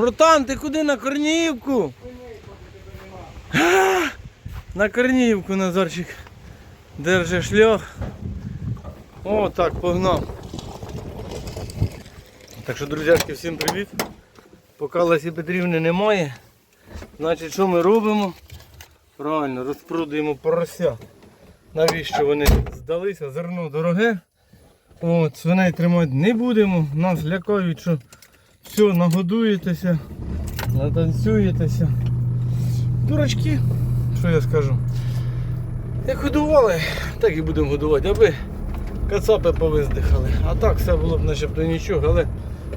Братан, ти куди на Корніївку? На Корніївку Назарчик. Держи шлях. О, так, погнав. Так що, друзяшки, всім привіт. Поки Лесі Петрівни немає. Значить, що ми робимо? Правильно, розпродаємо порося. Навіщо вони здалися? Зерно дороге. От, свиней тримати не будемо. Нас лякають, що все, нагодуєтеся, натанцюєтеся. Дурачки, що я скажу? Як годували, так і будемо годувати, аби кацапи повиздихали. А так все було б начебто нічого, але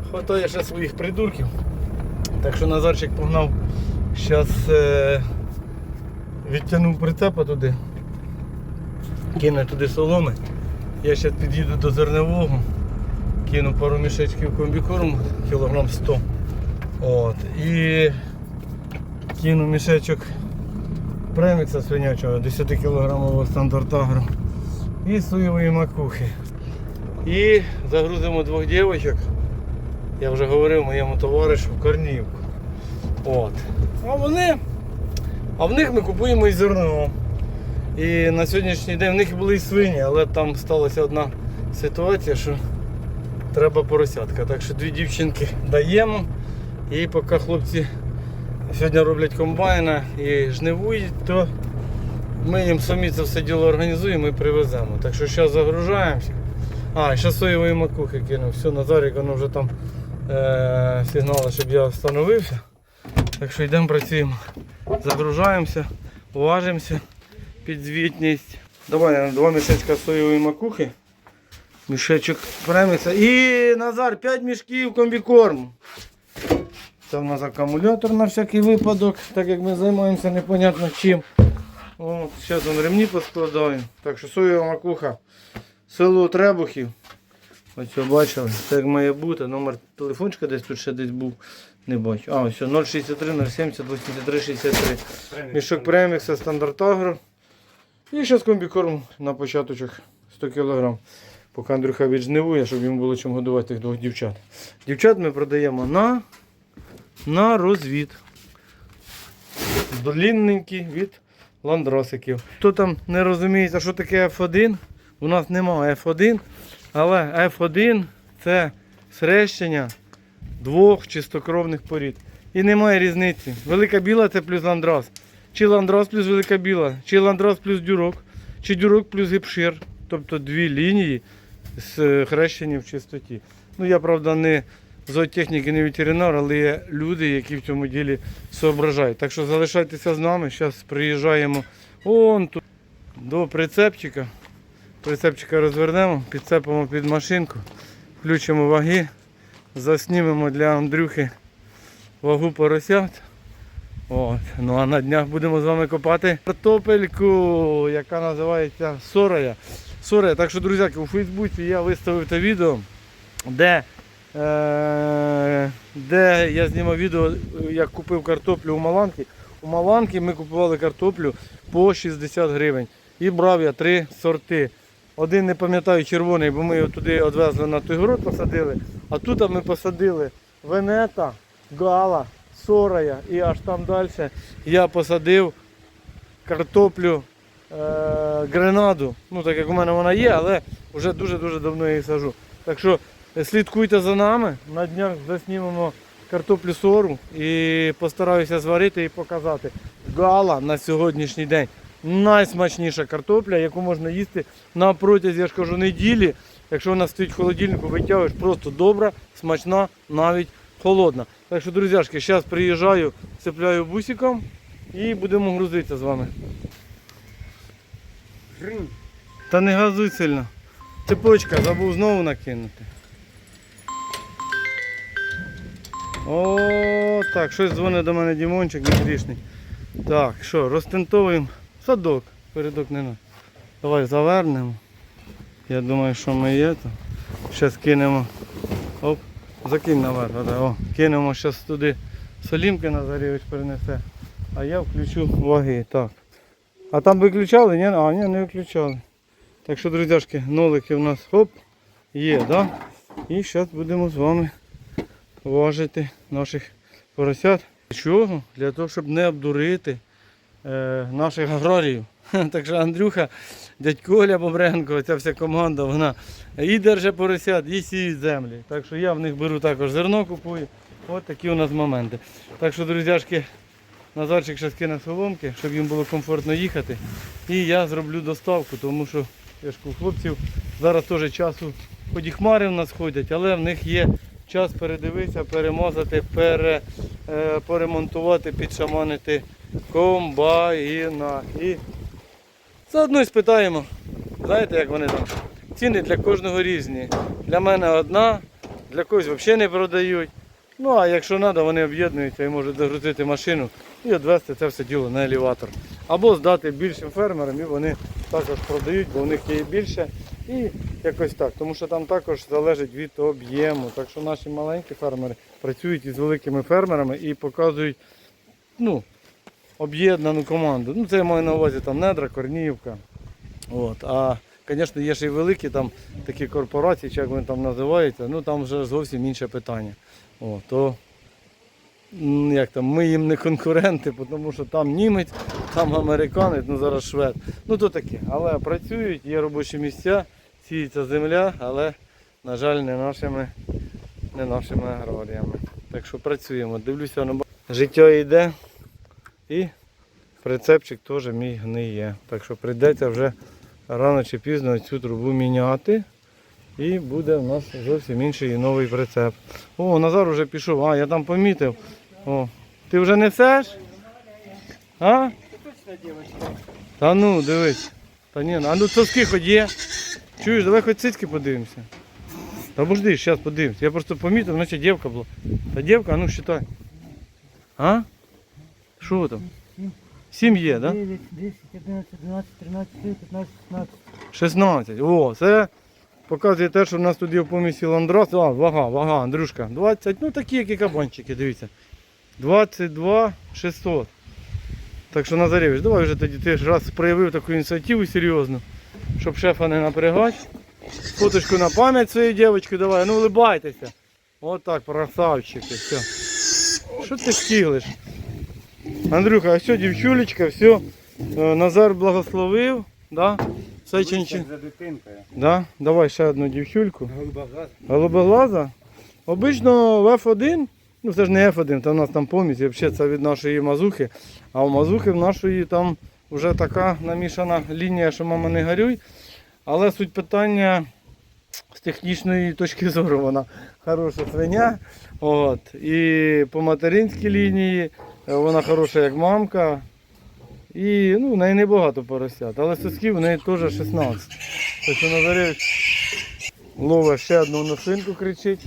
хватає ще своїх придурків. Так що Назарчик погнав, зараз е, відтягнув прицепа туди, кине туди соломи. Я зараз під'їду до зернового, кину пару мішечків комбікорму, кілограм 100. От, і кину мішечок премікса свинячого 10 кілограмового стандарт агро і соєвої макухи. І загрузимо двох дівчинок. Я вже говорив моєму товаришу Корнівку. От. А вони. А в них ми купуємо і зерно. І на сьогоднішній день в них були і свині, але там сталася одна ситуація, що треба поросятка. Так що дві дівчинки даємо. І поки хлопці сьогодні роблять комбайна і жнивують, то ми їм самі це все діло організуємо і привеземо. Так що зараз загружаємося. А, ще соєвої макухи кинув. Все, Назарик, воно вже там е- сигнали, щоб я встановився. Так що йдемо працюємо. Загружаємося, важимося під звітність. Давай два мішечка соєвої макухи. Мішечок преміса. І Назар 5 мішків комбікорму. Це в нас акумулятор на всякий випадок, так як ми займаємося непонятно чим. От, Зараз вон ремні поскладаємо. Так що соєва макуха. Село Требухів. Ось бачили, це як має бути. Номер телефончика десь тут ще десь був. Не бачу. А, ось 063 070 83 63. Мішок премікса стандарт агро. І зараз комбікорм на початочок 100 кг. Поки Андрюха віджнивує, щоб йому було чим годувати тих двох дівчат. Дівчат ми продаємо на, на розвід. Долінненькі від ландросиків. Хто там не розуміє, що таке F1, у нас немає F1, але F1 це срещення двох чистокровних порід. І немає різниці. Велика біла це плюс ландрос. Чи ландрос плюс велика біла, чи ландрос плюс дюрок, чи дюрок плюс гіпшир. Тобто дві лінії з хрещення в чистоті. Ну я правда не зоотехнік і не ветеринар, але є люди, які в цьому ділі соображають. Так що залишайтеся з нами. Зараз приїжджаємо он тут до прицепчика. Прицепчика розвернемо, підцепимо під машинку, включимо ваги, заснімемо для Андрюхи вагу поросят. От. Ну а на днях будемо з вами копати картопельку, яка називається Сорая. Сорая. Так що, друзяки, у Фейсбуці я виставив те відео, де, е, де я знімав відео, як купив картоплю у Маланки. У Маланки ми купували картоплю по 60 гривень. І брав я три сорти. Один не пам'ятаю червоний, бо ми його туди відвезли на той город, посадили. А тут ми посадили Венета, Гала, Сорая і аж там далі я посадив картоплю гренаду. Ну так як у мене вона є, але вже дуже-дуже давно її сажу. Так що е, слідкуйте за нами. На днях заснімемо картоплю сору і постараюся зварити і показати. Гала на сьогоднішній день найсмачніша картопля, яку можна їсти на протязі, я ж кажу, неділі. Якщо вона стоїть в холодильнику, витягуєш, просто добра, смачна, навіть холодна. Так що, друзяшки, зараз приїжджаю, цепляю бусиком і будемо грузитися з вами. Та не газуй сильно. Цепочка, забув знову накинути. О, так, щось дзвонить до мене Дімончик грішний. Так, що, розтентовуємо садок. Передок не на. Давай завернемо. Я думаю, що ми є. то. Зараз кинемо. Оп, закинь наверх. О, кинемо зараз туди солімки Назарівич перенесе. А я включу ваги. Так. А там виключали? Ні? А, ні, не виключали. Так що, друзяшки, нолики у нас хоп, є, да? І зараз будемо з вами важити наших поросят. Для Чого? Для того, щоб не обдурити е, наших аграріїв. Так що Андрюха, дядько Оля Бобренко, ця вся команда, вона і держи поросят, і сіють землі. Так що я в них беру також зерно купую. От такі у нас моменти. Так що, друзяшки, Назарчик ще скине соломки, щоб їм було комфортно їхати. І я зроблю доставку, тому що я ж кажу, хлопців зараз теж часу, хоч і хмари в нас ходять, але в них є час передивитися, перемазати, пере, е, поремонтувати, підшаманити комбайна. І заодно і спитаємо, знаєте, як вони там. Ціни для кожного різні. Для мене одна, для когось взагалі не продають. Ну а якщо треба, вони об'єднуються і можуть загрузити машину і відвезти це все діло на елеватор. Або здати більшим фермерам і вони також продають, бо у них є більше. І якось так. Тому що там також залежить від об'єму. Так що наші маленькі фермери працюють із великими фермерами і показують ну, об'єднану команду. Ну це я маю на увазі там недра, Корніївка. От. А Звісно, є ще й великі там такі корпорації, чи як вони там називаються, ну там вже зовсім інше питання. О, то як там, ми їм не конкуренти, тому що там німець, там американець, ну зараз швед. Ну то таке. Але працюють, є робочі місця, сіється земля, але, на жаль, не нашими, не нашими аграріями. Так що працюємо. Дивлюся, на ба- життя йде і прицепчик теж мій гниє. Так що прийдеться вже рано чи пізно цю трубу міняти. І буде в нас зовсім інший новий прицеп. О, Назар вже пішов, а я там помітив. О, ти вже несеш? А? Та ну, дивись. Та ні, ну, а ну соски хоч є. Чуєш, давай хоч цицьки подивимося. Та подожди, зараз подивимося. Я просто помітив, наче дівка була. Та дівка, а ну считай. А? Що там? Сім є, так? Да? 9, 10, 11, 12, 13, 14, 15, 16. 16. О, це показує те, що в нас тут є в помісі ландрас. А, вага, вага, Андрюшка. 20, ну такі, як і кабанчики, дивіться. 22 600. Так що Назаревич, давай вже тоді ти ж раз проявив таку ініціативу серйозну, щоб шефа не напрягати. Фоточку на пам'ять своєї дівчинки давай, ну улибайтеся. От так, красавчики, все. Що ти стіглиш? Андрюха, а все, дівчулечка, все. Назар благословив, да? Все чинчин. Да? Давай ще одну дівчульку. Голубоглаз. Голубоглаза. Обично в F1, ну це ж не F1, це в нас там помість, взагалі це від нашої мазухи. А у мазухи в нашої там вже така намішана лінія, що мама не горюй. Але суть питання з технічної точки зору вона хороша свиня. От. І по материнській лінії е, вона хороша як мамка. І ну, в неї небагато поросят, але сосків в неї теж 16. Тобто Назаревич ловить ще одну носинку кричить.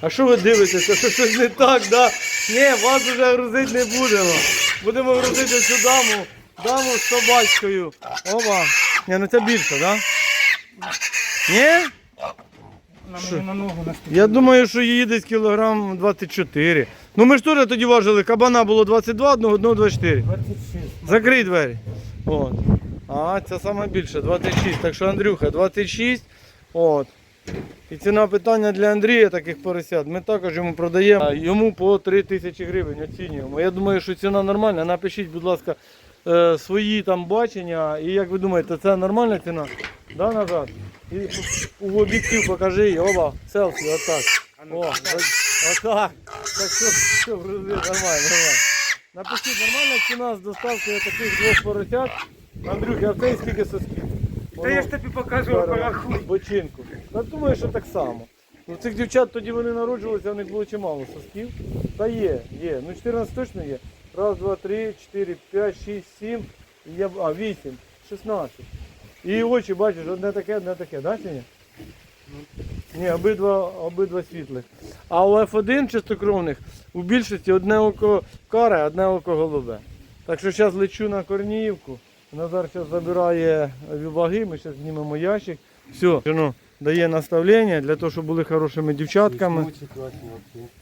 А що ви дивитеся? Що щось не так, да? Ні, вас вже грузити не будемо. Будемо грузити цю даму, даму з собачкою. Опа. Ні, ну це більше, так? Да? Ні? Що? на ногу. Я думаю, що її десь кілограм 24. Ну ми ж теж тоді важили, кабана було 22, одного, одного 24. 26. Закрий двері. От. А, це саме більше, 26. Так що Андрюха, 26. От. І ціна питання для Андрія таких поросят. Ми також йому продаємо. Йому по 3 тисячі гривень оцінюємо. Я думаю, що ціна нормальна. Напишіть, будь ласка, е, свої там бачення. І як ви думаєте, це нормальна ціна? Да, назад? І у об'єктив покажи. Оба, селфі, отак. О, отак. Так що, що, нормально, нормально. Напишіть, нормальна ціна з доставкою таких двох поросят. Андрюх, а в цей скільки сосків? Та я ж тобі покажу, порахуй. Бочинку. Я думаю, що так само. Ну, цих дівчат тоді вони народжувалися, в них було чимало сосків. Та є, є. Ну 14 точно є. Раз, два, три, чотири, п'ять, шість, сім. Я... А, вісім, 16. І очі, бачиш, одне таке, одне таке, да, чи ні? Ні, обидва, обидва світлих. А у F1 чистокровних у більшості одне око каре, одне око голубе. Так що зараз лечу на Корніївку. Назар зараз забирає ваги, ми зараз знімемо ящик. Все, ну, дає наставлення для того, щоб були хорошими дівчатками.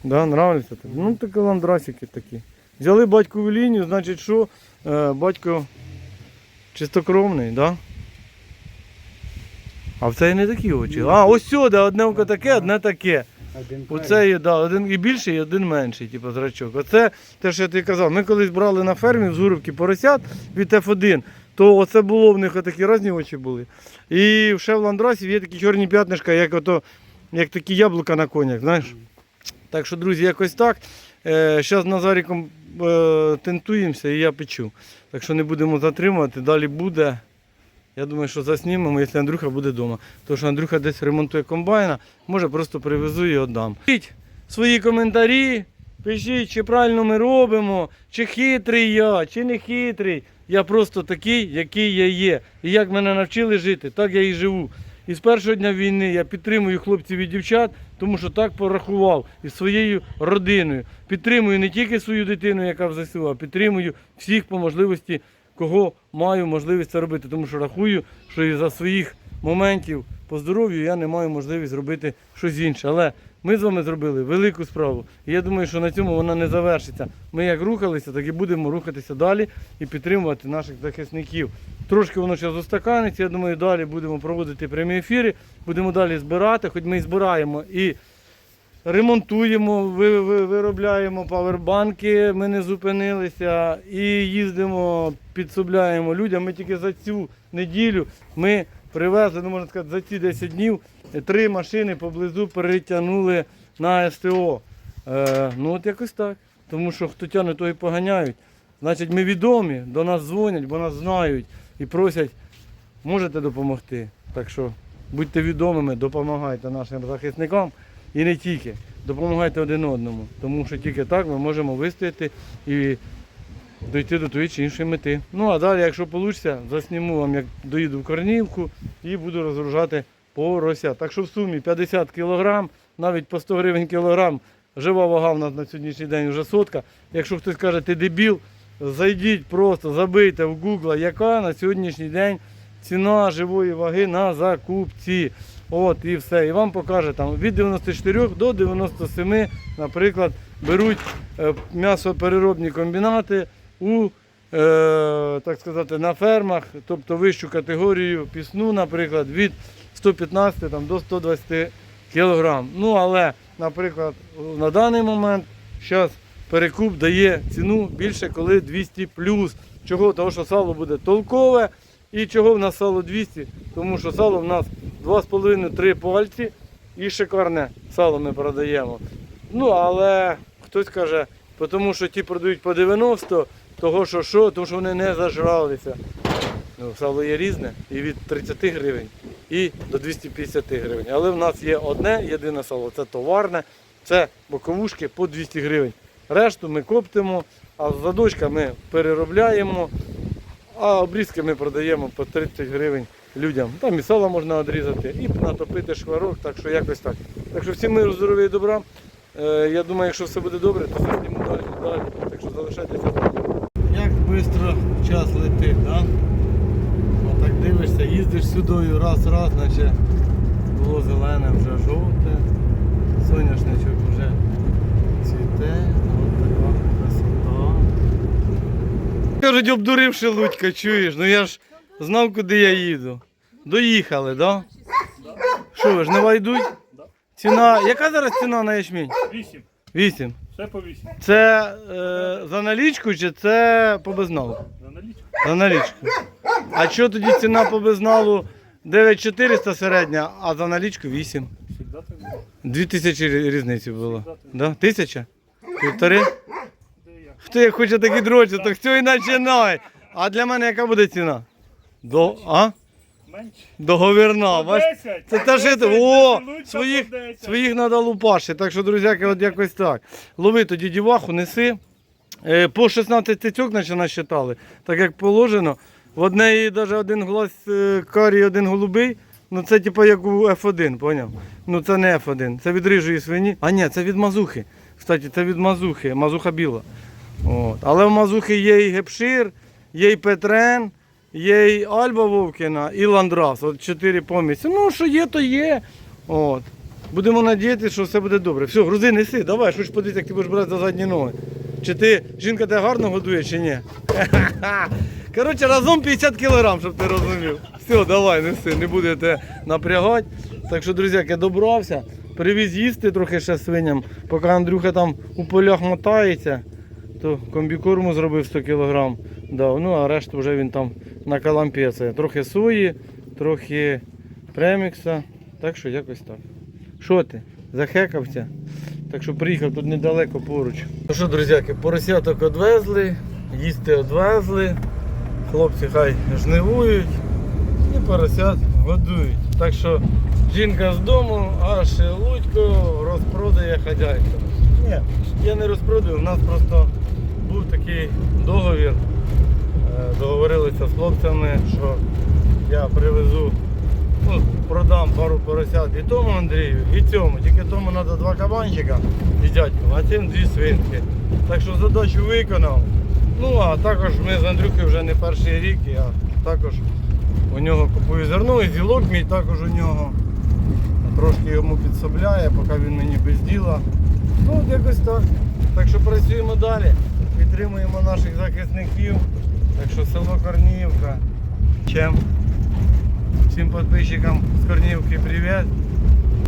Да, нравиться тобі? Ну такі ландрасики такі. Взяли батькову лінію, значить що? Е, батько чистокровний, да? А в цей не такі очі. А, ось сюди, одне око таке, одне таке. Один Оце є, да, один і більший, і один менший, типу, зрачок. Оце те, що я тобі казав. Ми колись брали на фермі з Гурівки поросят від F1, то оце було в них такі різні очі були. І ще в Шевландрасів є такі чорні п'ятнишка, як, ото, як такі яблука на конях, знаєш. Так що, друзі, якось так. Зараз Назаріком е, тентуємося і я печу. Так що не будемо затримувати, далі буде. Я думаю, що заснімемо, якщо Андрюха буде вдома. Тому що Андрюха десь ремонтує комбайна, може просто привезу і віддам. Пишіть свої коментарі, пишіть, чи правильно ми робимо, чи хитрий я, чи не хитрий. Я просто такий, який я є. І як мене навчили жити, так я і живу. І з першого дня війни я підтримую хлопців і дівчат, тому що так порахував із своєю родиною. Підтримую не тільки свою дитину, яка в ЗСУ, а підтримую всіх по можливості, кого маю можливість це робити. Тому що рахую, що із за своїх моментів по здоров'ю я не маю можливість зробити щось інше. Але ми з вами зробили велику справу. І я думаю, що на цьому вона не завершиться. Ми як рухалися, так і будемо рухатися далі і підтримувати наших захисників. Трошки воно зараз устаканиться. Я думаю, далі будемо проводити прямі ефіри, будемо далі збирати, хоч ми і збираємо і ремонтуємо, ви- ви- виробляємо павербанки, ми не зупинилися і їздимо, підсобляємо людям. Ми тільки за цю неділю ми привезли, ну можна сказати, за ці 10 днів три машини поблизу перетягнули на СТО. Е, ну от якось так. Тому що хто тягне, то і поганяють. Значить, ми відомі, до нас дзвонять, бо нас знають і просять, можете допомогти. Так що будьте відомими, допомагайте нашим захисникам і не тільки. Допомагайте один одному. Тому що тільки так ми можемо вистояти і дойти до тої чи іншої мети. Ну а далі, якщо вийде, засніму вам, як доїду в Корнівку і буду розгружати порося. Так що в сумі 50 кг, навіть по 100 гривень кілограм. Жива вага в нас на сьогоднішній день вже сотка. Якщо хтось каже, ти дебіл, зайдіть просто, забийте в Google, яка на сьогоднішній день ціна живої ваги на закупці. От і все. І вам покаже там від 94 до 97, наприклад, беруть е, м'ясопереробні комбінати у е, так сказати, на фермах, тобто вищу категорію пісну, наприклад, від 115 там, до 120 кг. Ну, але, наприклад, на даний момент зараз перекуп дає ціну більше, коли 200 плюс. Чого? Тому що сало буде толкове. І чого в нас сало 200? Тому що сало в нас 2,5-3 пальці і шикарне сало ми продаємо. Ну, але хтось каже, тому що ті продають по 90, того що що, тому що вони не зажралися. Ну, сало є різне і від 30 гривень і до 250 гривень. Але в нас є одне єдине сало, це товарне, це боковушки по 200 гривень. Решту ми коптимо, а задочка ми переробляємо, а обрізки ми продаємо по 30 гривень людям. Там і сало можна одрізати, і натопити шкварок, так що якось так. Так що всім миру, здоров'я і добра. Е, я думаю, якщо все буде добре, то засніму далі, далі. Так що залишайтеся. Як швидко час летить, так? Дивишся, їздиш сюдою раз, раз, наче було зелене, вже жовте, соняшничок вже цвіте, от така красота. Кажуть, обдуривши Лудька, чуєш, ну я ж знав, куди я їду. Доїхали? Да? Що ви, жнива йдуть? Ціна. Яка зараз ціна на ячмінь? 8. Вісім. Все по 8. Це е, за налічку чи це по безналу? За налічку. За налічку. А що тоді ціна по безналу 9400 середня, а за налічку 8? Всегда так було. Дві тисячі рі- різниці було. Да? Тисяча? Півтори? Хто як хоче такі дрочі, так все і починай. А для мене яка буде ціна? До, а? Менше. Договірна. Бач, Це та ж По це, 10, о, своїх, своїх треба лупашити. Так що, друзяки, от якось так. Лови тоді діваху, неси. Е, По 16 цицьок наче насчитали, так як положено. В однеї навіть один глаз е, карий, один голубий. Ну це типу як у F1, поняв? Ну це не F1, це від рижої свині. А ні, це від мазухи. Кстати, це від мазухи, мазуха біла. От. Але в мазухи є і гепшир, є і Петрен, є і Альба Вовкіна, і Ландрас. От чотири помісті. Ну, що є, то є. От. Будемо надіятися, що все буде добре. Все, грузи неси, давай, що ж подивися, як ти будеш брати за задні ноги. Чи ти жінка тебе гарно годує, чи ні? Коротше, разом 50 кілограм, щоб ти розумів. Все, давай, неси, не тебе напрягати. Так що, друзі, я добрався. Привіз їсти трохи ще свиням, поки Андрюха там у полях мотається, то комбікорму зробив 100 кг. Дав. Ну, а решту вже він там на калампеце. Трохи сої, трохи премікса. Так що якось так. Що ти? Захекався? Так що приїхав тут недалеко поруч. Ну що, друзяки, поросяток одвезли, їсти одвезли. Хлопці хай жнивують і поросят годують. Так що жінка з дому, а Шелудько розпродає хазяйство. Ні, я не розпродаю, у нас просто був такий договір. Е, Договорилися з хлопцями, що я привезу, ну, продам пару поросят і тому Андрію, і цьому. Тільки тому треба два кабанчика і дядьку, а цим дві свинки. Так що задачу виконав. Ну а також ми з Андрюхою вже не перший рік, я також у нього купую зерно і зілок мій також у нього. Трошки йому підсобляє, поки він мені без діла. Ну, якось так. Так що працюємо далі, підтримуємо наших захисників. Так що село Корніївка. Чем? Всім підписчикам з Корніївки привіт.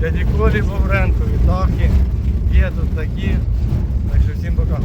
Дяді Колі Бобренко, Вітахи. Є тут такі. Так що всім пока.